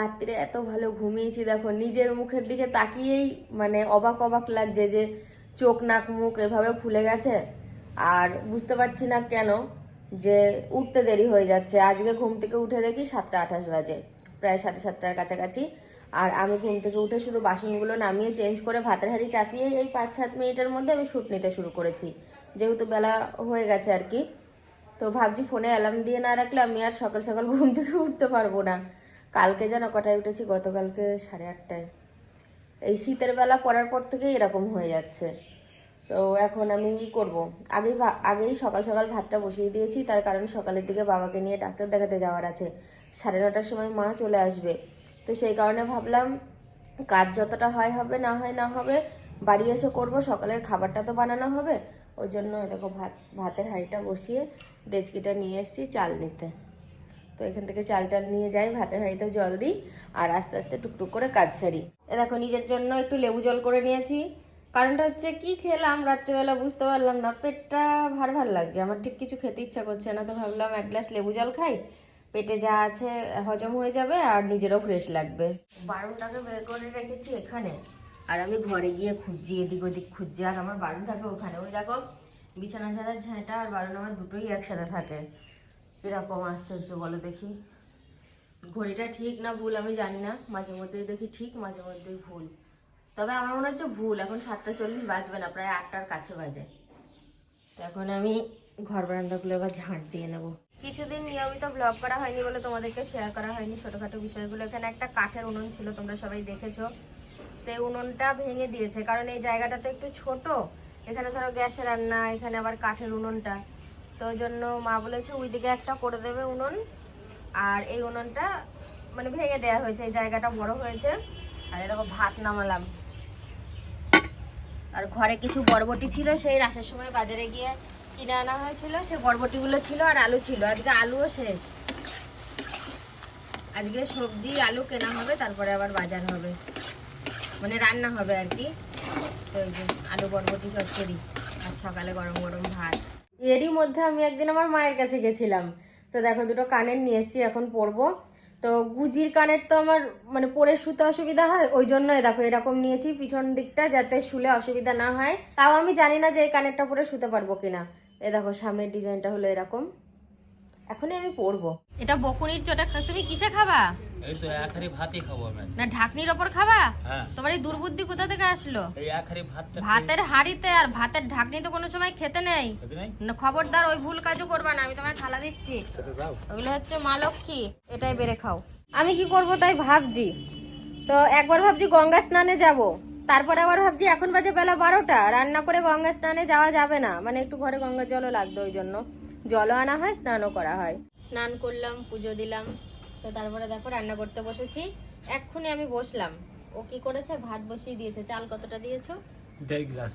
রাত্রিরে এত ভালো ঘুমিয়েছি, দেখো, নিজের মুখের দিকে তাকিয়েই মানে অবাক অবাক লাগছে যে চোখ নাক মুখ এভাবে ফুলে গেছে। আর বুঝতে পারছি না কেন যে উঠতে দেরি হয়ে যাচ্ছে। আজকে ঘুম থেকে উঠে দেখি সাতটা আঠাশ বাজে, প্রায় সাড়ে সাতটার কাছাকাছি। আর আমি ঘুম থেকে উঠে শুধু বাসনগুলো নামিয়ে চেঞ্জ করে ভাতের হাঁড়ি চাপিয়ে এই পাঁচ সাত মিনিটের মধ্যে আমি শ্যুট নিতে শুরু করেছি। যেহেতু বেলা হয়ে গেছে আর কি। তো ভাবছি ফোনে অ্যালার্ম দিয়ে না রাখলে আমি আর সকাল সকাল ঘুম থেকে উঠতে পারব না। কালকে যেন কটায় উঠেছি? গতকালকে সাড়ে আটটায়। এই শীতের বেলা পড়ার পর থেকেই এরকম হয়ে যাচ্ছে। তো এখন আমি কি করব। আগেই ভা- আগেই সকাল সকাল ভাতটা বসিয়ে দিয়েছি। তার কারণ সকালের দিকে বাবাকে নিয়ে ডাক্তার দেখাতে যাওয়ার আছে। সাড়ে নটার সময় মা চলে আসবে। তো সেই কারণে ভাবলাম, কাজ যতটা হয় হবে, না হয় না হবে, বাড়ি এসে করব। সকালের খাবারটা তো বানানো হবে। ওই জন্য দেখো ভাত, ভাতের হাঁড়িটা বসিয়ে ডেচকিটা নিয়ে এসেছি চাল নিতে। তো এখান থেকে চাল টাল নিয়ে যাই, ভাতের হাঁড়িতে জল দিই, আর আস্তে আস্তে টুকটুক করে কাজ সারি। এ দেখো, নিজের জন্য একটু লেবু জল করে নিয়েছি। কারণটা হচ্ছে, কি খেলাম? রাত্রেবেলা বুঝতে পারলাম না, পেটটা ভার ভার লাগছে। আমার ঠিক কিছু খেতে ইচ্ছা করছে না, তো ভাবলাম এক গ্লাস লেবু জল খাই। পেটে যা আছে, হজম হয়ে যাবে, আর নিজেরও ফ্রেশ লাগবে। বারুনটাকে বের করে রেখেছি এখানে। আর আমি ঘরে গিয়ে খুঁজছি, এদিক ওদিক খুঁজছি, আর আমার বারুন থাকে ওখানে। ওই দেখো, বিছানা ছাড়া ঝাঁটা আর বারুন আমার দুটোই একসাথে থাকে। কীরকম আশ্চর্য বলো দেখি। ঘড়িটা ঠিক না ভুল আমি জানি না, মাঝে মধ্যে দেখি ঠিক, মাঝে মধ্যেই ভুল। তবে আমার মনে হচ্ছে ভুল, এখন সাতটা চল্লিশ বাজবে না, প্রায় আটটার কাছে বাজে। তো এখন আমি ঘর বারান্দাগুলো এবার ঝাঁট দিয়ে নেব। কিছুদিন নিয়মিত ব্লগ করা হয়নি বলে তোমাদেরকে শেয়ার করা হয়নি, ছোটখাটো বিষয়গুলো। এখানে একটা কাঠের উনুন ছিল, তোমরা সবাই দেখেছ। তো এই উনুনটা ভেঙে দিয়েছে, কারণ এই জায়গাটা তো একটু ছোট। এখানে ধরো গ্যাসে রান্না এখানে আবার কাঠের উনুনটা। তো ওই জন্য মা বলেছে ওইদিকে একটা করে দেবে উনুন। আর এই উনুনটা মানে ভেঙে দেওয়া হয়েছে, এই জায়গাটা বড় হয়েছে। আর এরকম ভাত নামালাম। আর ঘরে কিছু বরবটি ছিল, সেই রাসের সময় বাজারে গিয়ে কিনে আনা হয়েছিল। সেই বরবটিগুলো ছিল আর আলু ছিল। আজকে আলুও শেষ। আজকে সবজি, আলু কেনা হবে, তারপরে আবার বাজার হবে। মানে রান্না হবে আর কি। তো ওই যে আলু, বরবটি, চচ্চড়ি, আর সকালে গরম গরম ভাত। এরই মধ্যে আমি একদিন আমার মায়ের কাছে গেছিলাম। তো দেখো, দুটো কানের নিয়ে এসেছি, এখন পরবো। তো গুজির কানের তো আমার মানে পরে শুতে অসুবিধা হয়, ওই জন্য দেখো, এরকম নিয়েছি পিছন দিকটা যাতে শুলে অসুবিধা না হয়। তাও আমি জানি না যে এই কানেরটা পরে শুতে পারব কিনা। এ দেখো, সামনের ডিজাইনটা হলো এরকম। এখনই আমি পরবো। এটা বকুনির চটা তুমি কিসে খাবা? এই তো এক হাড়ি ভাতই খাব আমি না ঢাকনির ওপর খাবা? হ্যাঁ। তোমার এই দুর্বুদ্ধি কোথা থেকে আসলো? এই এক হাড়ি ভাতটা ভাতের হাঁড়িতে আর ভাতের ঢাকনি তো কোনো সময় খেতে নেই। না, খবরদার ওই ভুল কাজও করবা না আমি তোমায় থালা দিচ্ছি। ওগুলো হচ্ছে মা লক্ষ্মী এটাই বেড়ে খাও। আমি কি করব তাই ভাবছি। তো একবার ভাবছি গঙ্গা স্নানে যাব তারপরে আবার ভাবছি এখন বাজে বেলা বারোটা রান্না করে গঙ্গা স্নানে যাওয়া যাবে না। মানে একটু ঘরে গঙ্গা জলও লাগবে ওই জন্য। জলও আনা হয় স্নানও করা হয়। স্নান করলাম পুজো দিলাম। তো তারপরে দেখো রান্না করতে বসেছি। এক্ষুনি আমি বসলাম। ও কি করেছে? ভাত বসিয়ে দিয়েছে। চাল কতটা দিয়েছ? দেড় গ্লাস।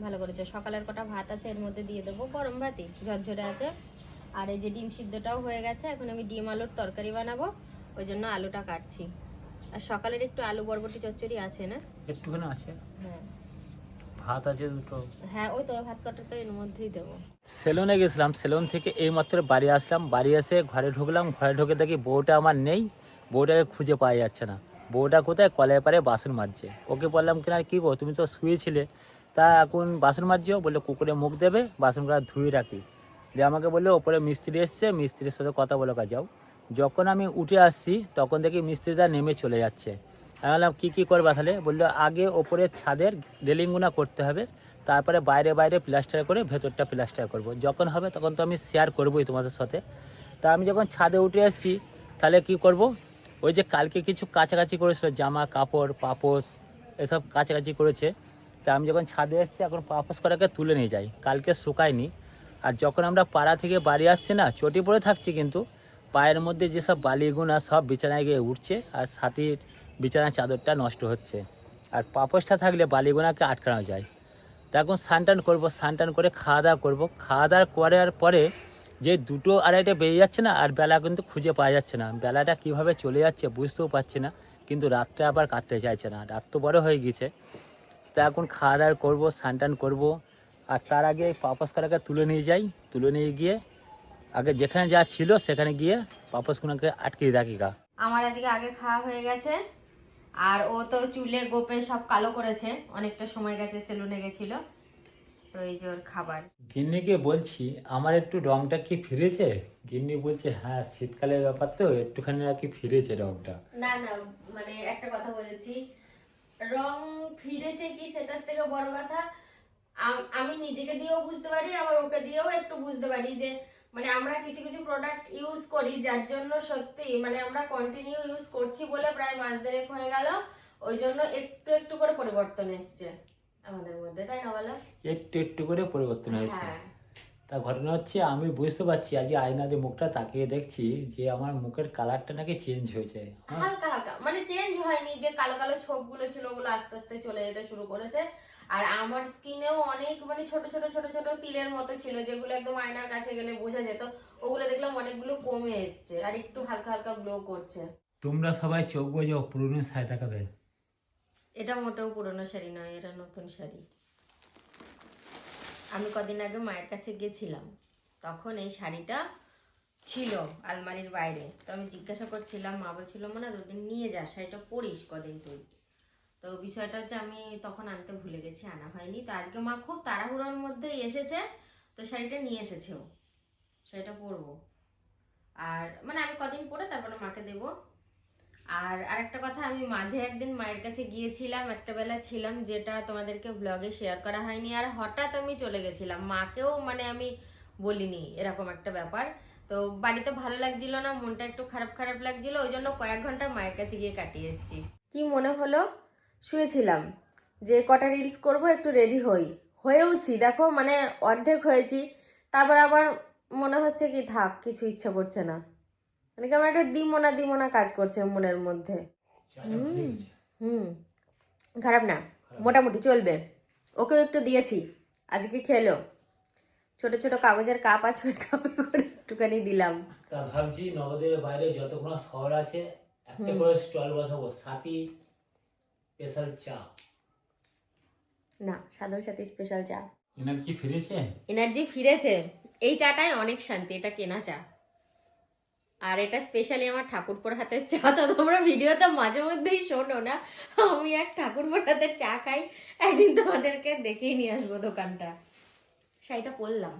ভালো করেছ। সকালের কটা ভাত আছে এর মধ্যে দিয়ে দেবো। গরম ভাতই ঝরঝরে আছে। আর এই যে ডিম সিদ্ধটাও হয়ে গেছে। এখন আমি ডিম আলুর তরকারি বানাবো। ওই জন্য আলুটা কাটছি। আর সকালের একটু আলু বরবটি চচ্চড়ি আছে না? একটুখানি আছে। হ্যাঁ। ভাত আছে দুটো। হ্যাঁ ওই তো ভাত কাটা তো এর মধ্যেই দেবো। সেলুনে গেছিলাম সেলুন থেকে এইমাত্র বাড়ি আসলাম বাড়ি এসে ঘরে ঢুকলাম ঘরে ঢুকে দেখি বউটা আমার নেই বউটাকে খুঁজে পাওয়া যাচ্ছে না। বউটা কোথায়? কলের পারে বাসন মাজছে। ওকে বললাম কিনা কি গো তুমি তো শুয়েছিলে। তা এখন বাসন মাজছো? বললে কুকুরে মুখ দেবে বাসনগুলো ধুয়ে রাখি। দিয়ে আমাকে বলল ওপরে মিস্ত্রি এসছে মিস্ত্রির সাথে কথা বলে কাজ যাও। যখন আমি উঠে আসছি তখন দেখি মিস্ত্রিটা নেমে চলে যাচ্ছে। বললাম, কী কী করবা তাহলে? বলল, আগে ওপরে ছাদের রেলিংগুনা করতে হবে, তারপরে বাইরে বাইরে প্লাস্টার করে ভেতরটা প্লাস্টার করব। যখন হবে তখন তো আমি শেয়ার করবোই তোমাদের সাথে। তা আমি যখন ছাদে উঠে আসছি, তাহলে কি করব? ওই যে কালকে কিছু কাছাকাছি করেছিল, জামা, কাপড় পাপোস এসব কাছাকাছি করেছে। তা আমি যখন ছাদে এসেছি, এখন পাপোস করাকে তুলে নিয়ে যাই। কালকে শুকায়নি। আর যখন আমরা পাড়া থেকে বাড়ি আসছি না, চটি পড়ে থাকছি কিন্তু, পায়ের মধ্যে যেসব বালিগুনা সব বিছানায় গিয়ে উঠছে, আর সাথীর বিছানার চাদরটা নষ্ট হচ্ছে। আর পাপোসটা থাকলে বালিগুনাকে আটকানো যায়। তা এখন স্নান করব স্নান টান করে খাওয়া দাওয়া করব। খাওয়া দাওয়া করার পরে যে দুটো আড়াইটা বেজে যাচ্ছে না, আর বেলা কিন্তু খুঁজে পাওয়া যাচ্ছে না। বেলাটা কীভাবে চলে যাচ্ছে বুঝতেও পারছি না, কিন্তু রাতটা আবার কাটতে চাইছে না। রাত তো বড় হয়ে গেছে। তা এখন খাওয়া দাওয়া করব স্নান টান করব। আর তার আগে পাপস করাকে তুলে নিয়ে যাই। তুলে নিয়ে গিয়ে আগে যেখানে যা ছিল সেখানে গিয়ে পাপসগুলোকে আটকে রাখি গা। আমার আজকে আগে খাওয়া হয়ে গেছে। আর ও তো চুলে গোপে সব কালো করেছে। অনেকটা সময় গেছে সেলুনে গেছিল। তো এই যে ওর খাবার। গিন্নিকে বলছি আমার একটু রংটা কি ফিরেছে? গিন্নি বলছে হ্যাঁ শীতকালের ব্যাপার তো একটুখানি আর কি ফিরেছে রংটা। না না মানে একটা কথা বলেছি। রং ফিরেছে কি সেটার থেকে বড় কথা আমি নিজেকে দিয়েও বুঝতে পারি আবার ওকে দিয়েও একটু বুঝতে পারি যে মানে আমরা কিছু কিছু প্রোডাক্ট ইউজ করি যার জন্য সত্যি মানে আমরা কন্টিনিউ ইউজ করছি বলে প্রায় মাস দেড়েক হয়ে গেল। ওই জন্য একটু একটু করে পরিবর্তন এসছে আমাদের মধ্যে তাই না বলো? একটু একটু করে পরিবর্তন হয়েছে। হ্যাঁ। তা ঘটনা হচ্ছে আমি বুঝতে পারছি আজ আজকে আয়নাতে মুখটা তাকিয়ে দেখছি যে আমার মুখের কালারটা নাকি চেঞ্জ হয়েছে। হ্যাঁ। হালকা হালকা মানে চেঞ্জ হয়নি যে কালো কালো ছোপগুলো ছিল ওগুলো আস্তে আস্তে চলে যেতে শুরু করেছে। আর আমার স্কিনেও অনেক মানে ছোট ছোট ছোট ছোট তিলের মতো ছিল যেগুলো একদম আয়নার কাছে গেলে বোঝা যেত। ওগুলো দেখলাম অনেকগুলো কমে এসছে আর একটু হালকা হালকা গ্লো করছে। তোমরা সবাই চোখ বোঝো পুরনো সাই দেখাবে। এটা মোটেও পুরনো শাড়ি নয় এটা নতুন শাড়ি। আমি কদিন আগে মায়ের কাছে গেছিলাম তখন এই শাড়িটা ছিল আলমারির বাইরে। তো আমি জিজ্ঞাসা করছিলাম মা বলছিল মানে দুদিন নিয়ে যা শাড়িটা পরিস কদিন তুই? তো বিষয়টা হচ্ছে আমি তখন আনতে ভুলে গেছি, আনা হয়নি। তো আজকে মা খুব তাড়াহুড়োর মধ্যেই এসেছে, তো শাড়িটা নিয়ে এসেছে ও। শাড়িটা পরবো। আর মানে আমি কদিন পরে তারপরে মাকে দেবো। আর আরেকটা কথা, আমি মাঝে একদিন মায়ের কাছে গিয়েছিলাম, একটা বেলা ছিলাম, যেটা তোমাদেরকে ব্লগে শেয়ার করা হয়নি। আর হঠাৎ আমি চলে গেছিলাম। মাকেও মানে আমি বলিনি, এরকম একটা ব্যাপার। তো বাড়িতে ভালো লাগছিল না, মনটা একটু খারাপ খারাপ লাগছিল, ওই জন্য কয়েক ঘণ্টা মায়ের কাছে গিয়ে কাটিয়ে এসেছি। কি মনে হলো? শুয়েছিলাম। যে কটা রিলস করব একটু রেডি হই। হয়েওছি দেখো মানে অর্ধেক হয়েছি। তারপর আবার মনে হচ্ছে কি থাক কিছু ইচ্ছা করছে না। মানে কেমন একটা দিমোনা দিমোনা কাজ করছে মনের মধ্যে। হুম খারাপ না মোটামুটি চলবে। ওকেও একটু দিয়েছি আজকে খেলো। ছোট ছোট কাগজের কাপ আছে ওই কাপে করে একটুখানি দিলাম। তা ভাবছি নবদ্বীপের বাইরে যতগুলো শহর আছে একটা করে স্টল বসাবো। সাথী স্পেশাল চা। না সাধারণ সাথে স্পেশাল চা। এনার কি ফিরেছে? এনার্জি ফিরেছে। এই চাটাই অনেক শান্তি এটা কেনা চা। আর এটা স্পেশালি আমার ঠাকুরপুর হাতের চা। তো তোমরা ভিডিওতে মাঝে মধ্যেই শোনো না আমি এক ঠাকুরপুর হাতের চা খাই একদিন তোমাদেরকে দেখেই নিয়ে আসব দোকানটা। শাড়িটা পরলাম।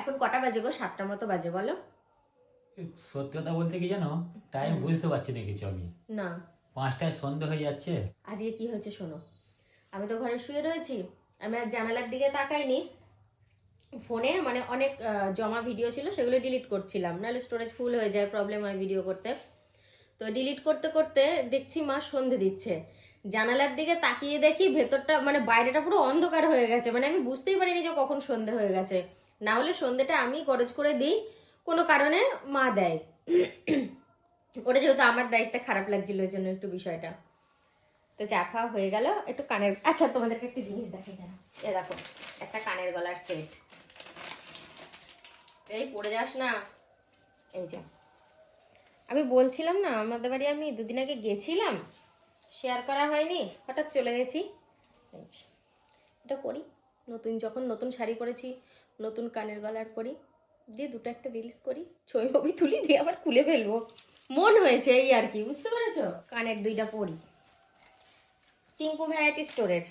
এখন কটা বাজে গো? সাতটার মতো বাজে বলো। সত্যি কথা বলতে কি জানো? টাইম বুঝতে পারছি না কিছু আমি। না। পাঁচটায় সন্ধে হয়ে যাচ্ছে। আজকে কি হয়েছে শোনো, আমি তো ঘরে শুয়ে রয়েছি, আমি আর জানালার দিকে তাকাইনি। ফোনে মানে অনেক জমা ভিডিও ছিল, সেগুলো ডিলিট করছিলাম। নাহলে স্টোরেজ ফুল হয়ে যায় প্রবলেম হয় ভিডিও করতে। তো ডিলিট করতে করতে দেখছি মা সন্ধে দিচ্ছে। জানালার দিকে তাকিয়ে দেখি ভেতরটা মানে বাইরেটা পুরো অন্ধকার হয়ে গেছে। মানে আমি বুঝতেই পারিনি যে কখন সন্ধে হয়ে গেছে। না হলে সন্ধেটা আমি গরজ করে দিই, কোনো কারণে মা দেয়। ওটা যেহেতু আমার দায়িত্বে খারাপ লাগছিল, ওই জন্য একটু বিষয়টা। তো চা খাওয়া হয়ে গেল, একটু কানের আচ্ছা তোমাদেরকে একটা জিনিস দেখে যাও এ দেখো, একটা কানের গলার সেট এই পড়ে যাস না। এই যা। আমি বলছিলাম না, আমাদের বাড়ি আমি দুদিন আগে গেছিলাম শেয়ার করা হয়নি, হঠাৎ চলে গেছি। এটা পরি। নতুন যখন নতুন শাড়ি পরেছি, নতুন কানের গলার পরি। দিয়ে দুটো একটা রিলস করি ছবি তুলি, দিয়ে আবার খুলে ফেলব। মন হয়েছে এই আর কি বুঝতে পেরেছ? কানের দুইটা পরি। টিঙ্কু ভ্যারাইটি স্টোরের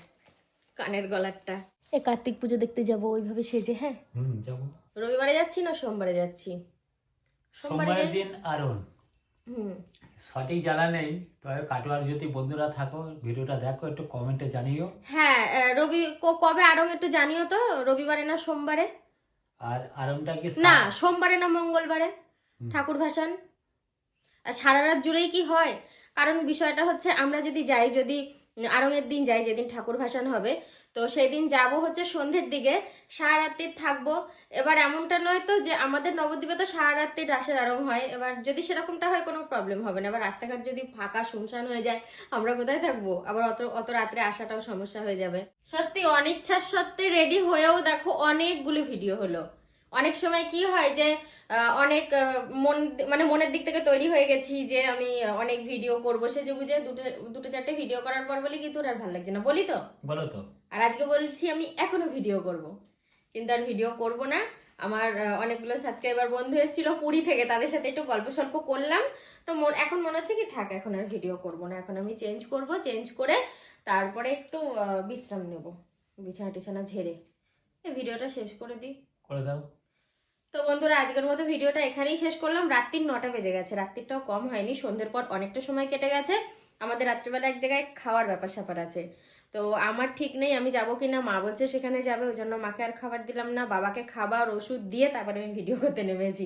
কানের গলারটা। এ কার্তিক পুজো দেখতে যাব ওইভাবে সেজে হ্যাঁ? হুম যাব। রবিবারে যাচ্ছি না সোমবারে যাচ্ছি? সোমবারের দিন আরন হুম। সঠিক জানা নেই তবে কাটোয়ার যদি বন্ধুরা থাকো ভিডিওটা দেখো একটু কমেন্টে জানিও। হ্যাঁ আহ, রবি কবে আরং একটু জানিও তো রবিবারে না সোমবারে? আর আরনটা কি না সোমবারে না মঙ্গলবারে ঠাকুর ভাসান। সারা রাত জুড়েই কি হয়? কারণ বিষয়টা হচ্ছে আমরা যদি যাই, যদি আরঙের দিন যাই, যেদিন ঠাকুর ভাসান হবে, তো সেই দিন যাব হচ্ছে সন্ধ্যের দিকে সারা রাত্রি থাকব। এবার এমনটা নয় তো যে আমাদের নবদ্বীপে তো সারা রাত্রি রাসের আরং হয়, এবার যদি সেরকমটা হয় কোনো প্রবলেম হবে না। এবার রাস্তাঘাট যদি ফাঁকা শুনশান হয়ে যায়, আমরা কোথায় থাকব? আবার অত অত রাত্রে আসাটাও সমস্যা হয়ে যাবে। সত্যি, অনিচ্ছার সত্ত্বে রেডি হয়েও দেখো অনেকগুলো ভিডিও হলো। অনেক সময় কি হয় যে অনেক মন মানে মনের দিক থেকে তৈরি হয়ে গেছি যে আমি অনেক ভিডিও করব। সেজে গুজে দুটো দুটো চারটে ভিডিও করার পর বলি কিন্তু আর ভালো লাগছে না। বলি তো? বলো তো। আর আজকে বলছি আমি এখনও ভিডিও করব। কিন্তু আর ভিডিও করব না। আমার অনেকগুলো সাবস্ক্রাইবার বন্ধু এসেছিল পুরী থেকে। তাদের সাথে একটু গল্প সল্প করলাম। তো মন এখন মনে হচ্ছে কি থাক এখন আর ভিডিও করব না। এখন আমি চেঞ্জ করব চেঞ্জ করে তারপরে একটু বিশ্রাম নেব। বিছানা টিছানা ঝেড়ে ভিডিওটা শেষ করে দিই। করে দাও। তো বন্ধুরা, আজকের মতো ভিডিওটা এখানেই শেষ করলাম। রাত্রির নটা বেজে গেছে। রাত্রিটাও কম হয়নি, সন্ধ্যের পর অনেকটা সময় কেটে গেছে। আমাদের রাত্রিবেলা এক জায়গায় খাওয়ার ব্যাপার স্যাপার আছে। তো আমার ঠিক নেই, আমি যাব কি না মা বলছে সেখানে যাবে, ওই জন্য মাকে আর খাবার দিলাম না। বাবাকে খাবার, ওষুধ দিয়ে তারপরে আমি ভিডিও করতে নেমেছি।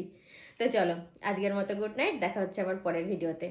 তো চলো, আজকের মতো গুড নাইট, দেখা হচ্ছে আবার পরের ভিডিওতে।